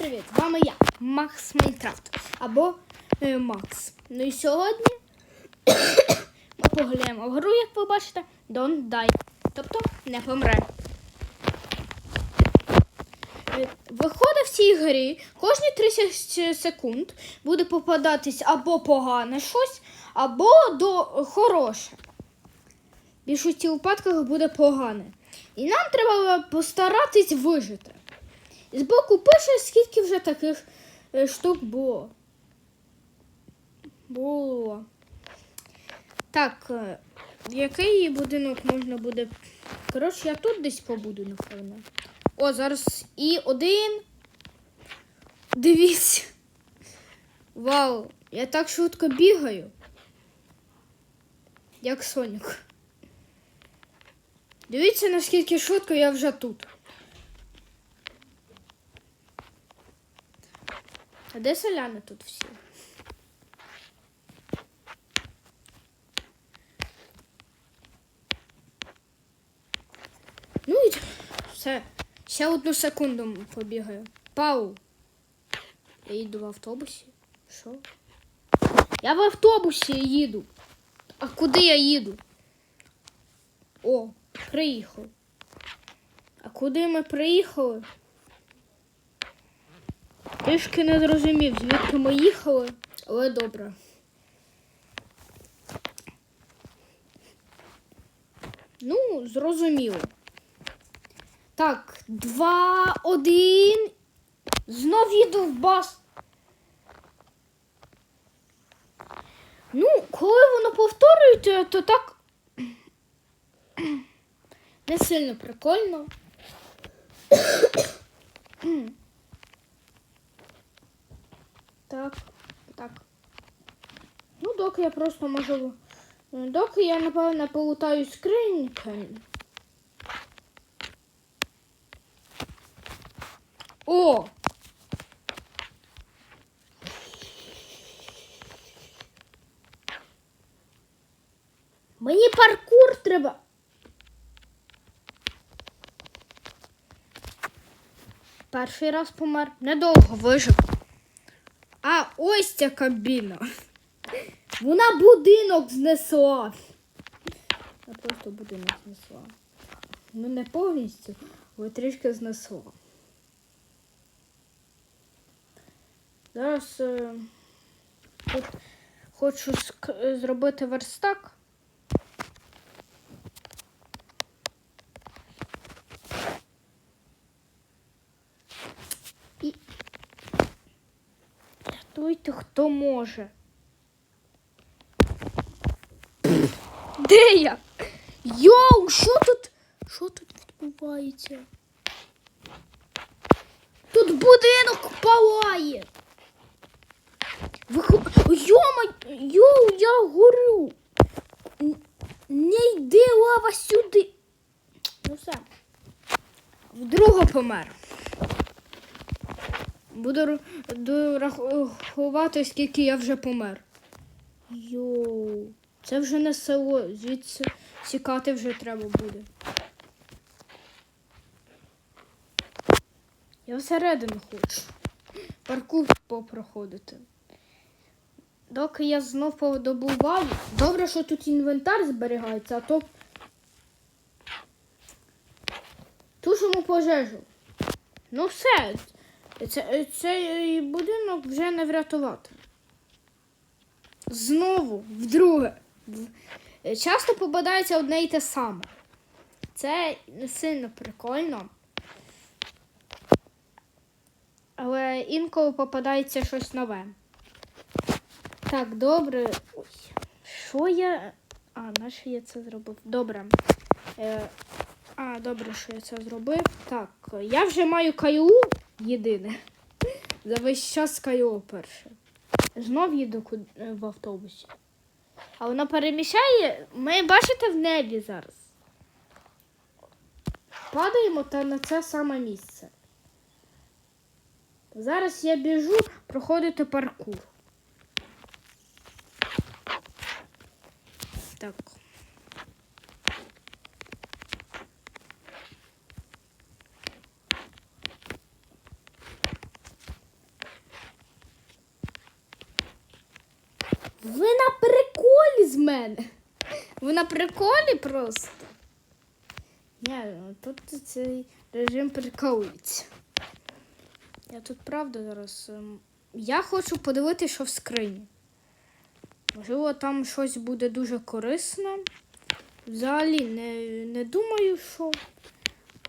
привіт! З вами я, Макс Майнкрафт або е, Макс. Ну і сьогодні ми погуляємо в гру, як ви бачите, Don't Die. Тобто не помре. Е, Виходить в цій грі кожні 30 секунд буде попадатись або погане щось, або до хороше. Більшості випадках буде погане. І нам треба постаратись вижити. І збоку пише, скільки вже таких е, штук було. Було. Так, е, який будинок можна буде. Коротше, я тут десь побуду, напевно. О, зараз і один. Дивіться. Вау, я так швидко бігаю. Як Сонік. Дивіться, наскільки швидко я вже тут. Де селяни тут всі? Ну і все. Ще одну секунду побігаю. Пау. Я їду в автобусі. Що? Я в автобусі їду. А куди я їду? О, приїхав. А куди ми приїхали? Трішки не зрозумів, звідки ми їхали, але добре. Ну, зрозуміло. Так, два, один. Знов їду в бас. Ну, коли воно повторюється, то так не сильно прикольно. Так, так. Ну, доки я просто можу. Доки я, напевно, полутаю скриньки. О! Мені паркур треба. Перший раз помер. Недовго вижив. Ось ця кабіна. Вона будинок знесла. Я просто будинок знесла. Ну не повністю, але трішки знесла. Зараз е, тут хочу зробити верстак. І рятуйте, хто може. Де я? Йоу, що тут? Що тут відбувається? Тут будинок палає. Вихо... Йома, йоу, я горю. Не йди лава сюди. Ну все. Вдруге помер. Буду рахувати, скільки я вже помер. Йоу, це вже не село, звідси тікати вже треба буде. Я всередину хочу. Паркур попроходити. Доки я знов подобуваю. Добре, що тут інвентар зберігається, а то тушимо пожежу. Ну все, це, цей будинок вже не врятувати. Знову, вдруге. Часто попадається одне і те саме. Це не сильно прикольно. Але інколи попадається щось нове. Так, добре. Ой, що я. А, наше я це зробив. Добре. Е, а, добре, що я це зробив. Так, я вже маю КАЮ єдине. За весь час КАЮ перше. Знов їду е, в автобусі. А воно переміщає. Ми бачите в небі зараз. Падаємо та на це саме місце. Зараз я біжу проходити паркур. Так. Ви на приколі з мене. Ви на приколі просто. Ну, тут цей режим приколується. Я тут правда зараз. ем, Я хочу подивитися, що в скрині. Можливо, там щось буде дуже корисне. Взагалі не, не думаю, що.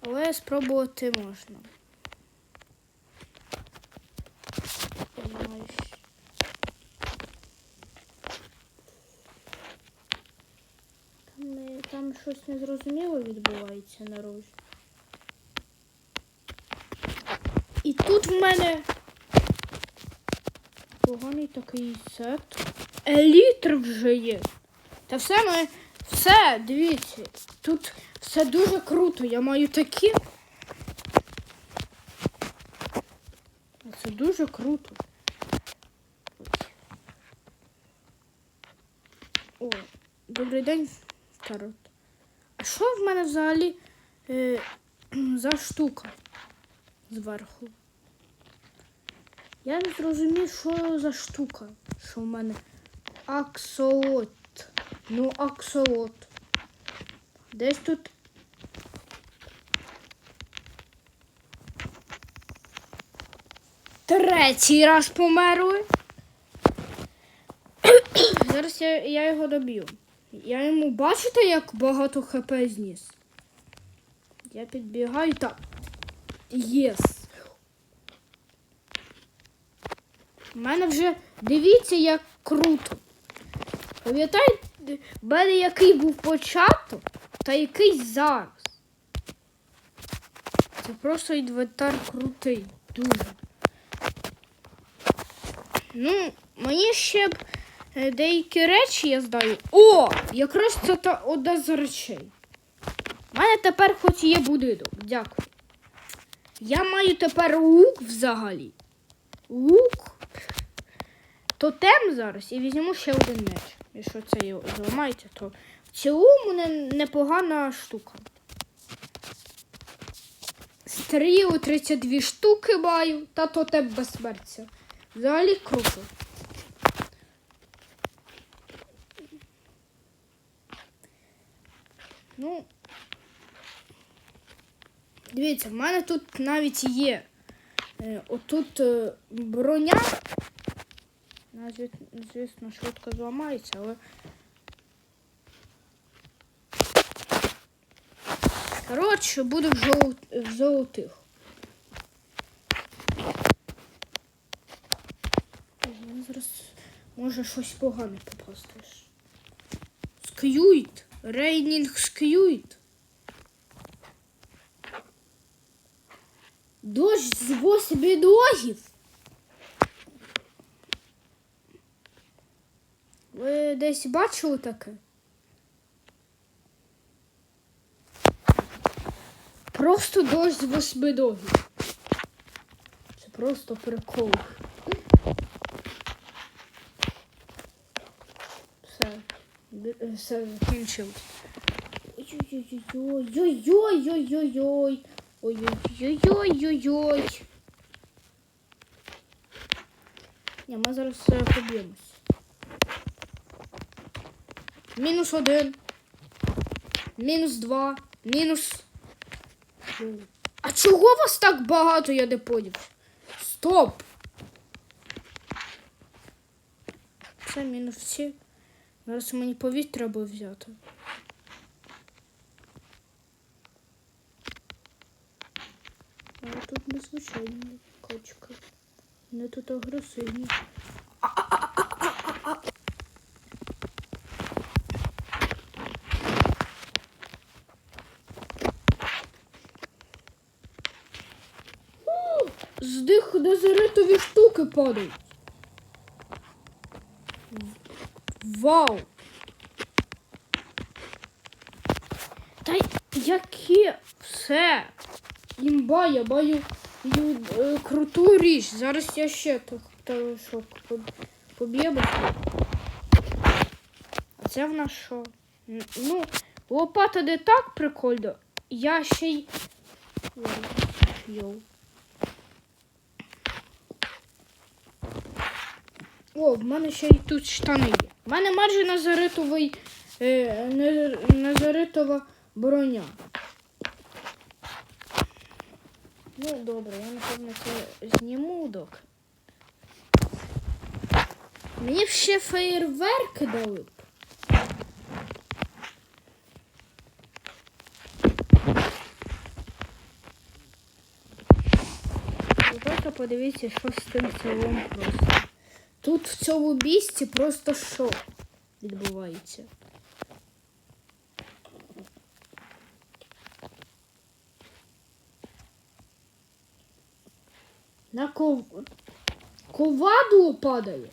Але спробувати можна. Знаю, що- Там, не- там щось незрозуміле відбувається на розі. І тут в мене поганий такий сет. Елітр вже є. Та все ми. Все, дивіться. Тут все дуже круто. Я маю такі. Це дуже круто. О, добрий день, Тарот. Що в мене взагалі е, за штука зверху? Я не зрозумів, що за штука, що в мене аксолот. Ну, аксолот. Десь тут. Третій раз померли. Зараз я, я його доб'ю. Я йому бачите, як багато хп зніс? Я підбігаю так. Єс. У мене вже дивіться, як круто. Пам'ятаєте, в мене який був початок, та який зараз. Це просто інвентар крутий. Дуже. Ну, мені ще б деякі речі я знаю. О! Якраз це та одна з речей. У мене тепер хоч є будинок. Дякую. Я маю тепер лук взагалі. Лук. Тотем зараз і візьму ще один меч. Якщо це його зламається, то в цілому не, непогана штука. Стрілу 32 штуки маю, та тотем безсмертя. Взагалі круто. Ну, дивіться, в мене тут навіть є е, отут е, броня. Звісно, швидко зламається, але. Коротше, буде в, жол... в золотих. Зараз може щось погане попастиш. Скюйт. Рейнінг скюйт. Дощ з восьми ногів. Ви десь бачили таке? Просто дощ з восьми ногів. Це просто прикол. Все. Бі- е, Все закінчилось. Ой-ой-ой-ой-ой-ой-ой-ой. Ой-ой-ой-ой-ой-ой. Ні, ми зараз поб'ємось. Мінус один. Мінус два. Мінус. А чого вас так багато, я не поняв? Стоп! Це мінус всі. Зараз мені повітря треба взяти. Але тут незвичайні качки. Вони тут агресивні. З них незаритові штуки падають. Вау! Та яке все? Імба, я маю, е, круту річ. Зараз я ще так та, що, поб- А це в нас що? Ну, лопата не так прикольно. Я ще й. Йоу. О, в мене ще й тут штани є. У мене майже назаритовий е, назаритова броня. Ну, добре, я напевно це зніму док. Мені ще феєрверки дали б. Просто подивіться, що з тим селом просто. Тут в цьому місці просто що відбувається. На ков... коваду падає.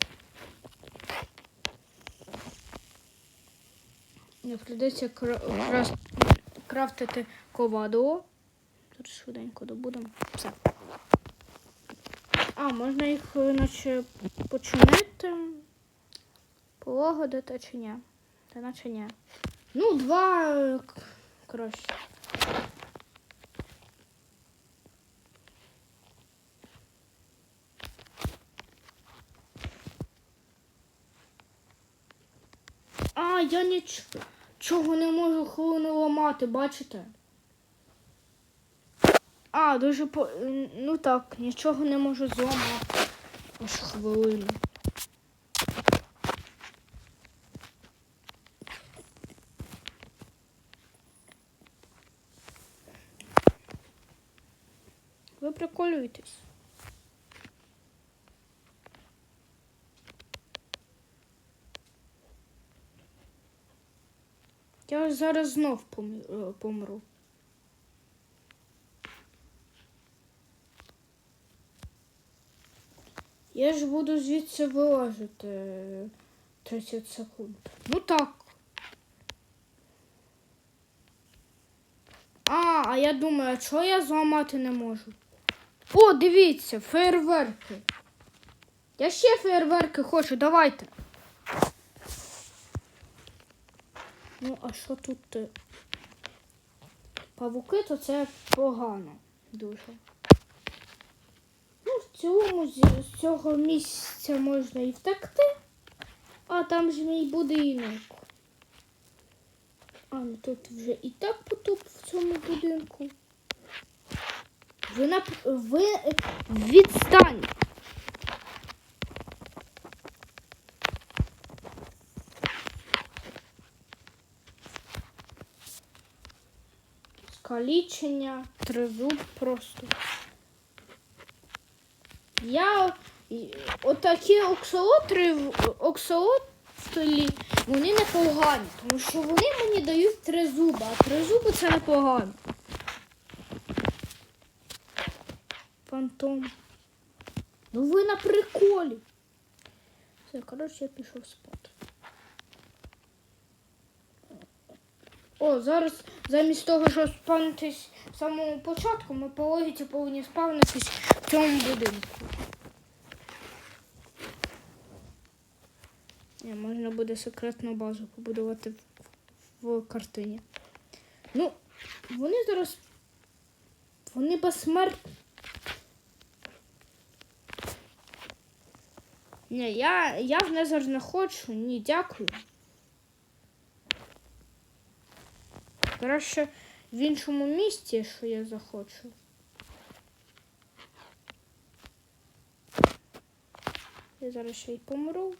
Не прийдеться кра... крафтити коваду. Тут швиденько добудемо. Все. А, можна їх е, наче починити. Полагодити чи ні? Та наче ні. Ну, два е, к- краще. А, я нічого не можу хвилину ламати, бачите? А, дуже по. Ну так, нічого не можу зламати. Аж хвилину. Ви приколюєтесь. Я зараз знов е, помру. Я ж буду звідси вилазити е, 30 секунд. Ну так. А, а я думаю, а чого я зламати не можу? О, дивіться, фейерверки. Я ще фейерверки хочу, давайте. Ну, а що тут? е? Павуки, то це погано дуже. Цілому з, цього місця можна і втекти, а там ж мій будинок. А, ну тут вже і так потоп в цьому будинку. Ви на ви відстань. Скалічення, тризуб просто. Я отакі оксолотри, оксолотлі, вони не погані, тому що вони мені дають тризуба, а тризуби це непогано. Фантом. Ну ви на приколі. Все, коротше, я пішов спати. О, зараз замість того, щоб спавнитись в самому початку, ми по логіці повинні спавнитись в цьому будинку. Можна буде секретну базу побудувати в, в картині. Ну, вони зараз. Вони безсмертні. Ні, я, я в Незер не хочу. Ні, дякую. Краще в іншому місці, що я захочу. Я зараз ще й помру.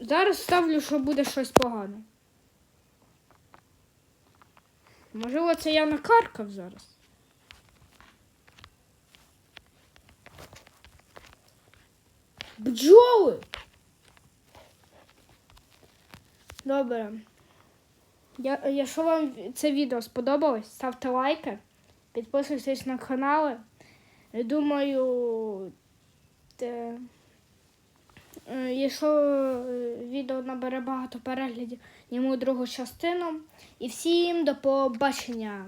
Зараз ставлю, що буде щось погане. Можливо, це я накаркав зараз. Бджоли! Добре. Я, якщо вам це відео сподобалось, ставте лайки, підписуйтесь на канали. Думаю, те, якщо е, відео набере багато переглядів, йому другу частину. І всім до побачення!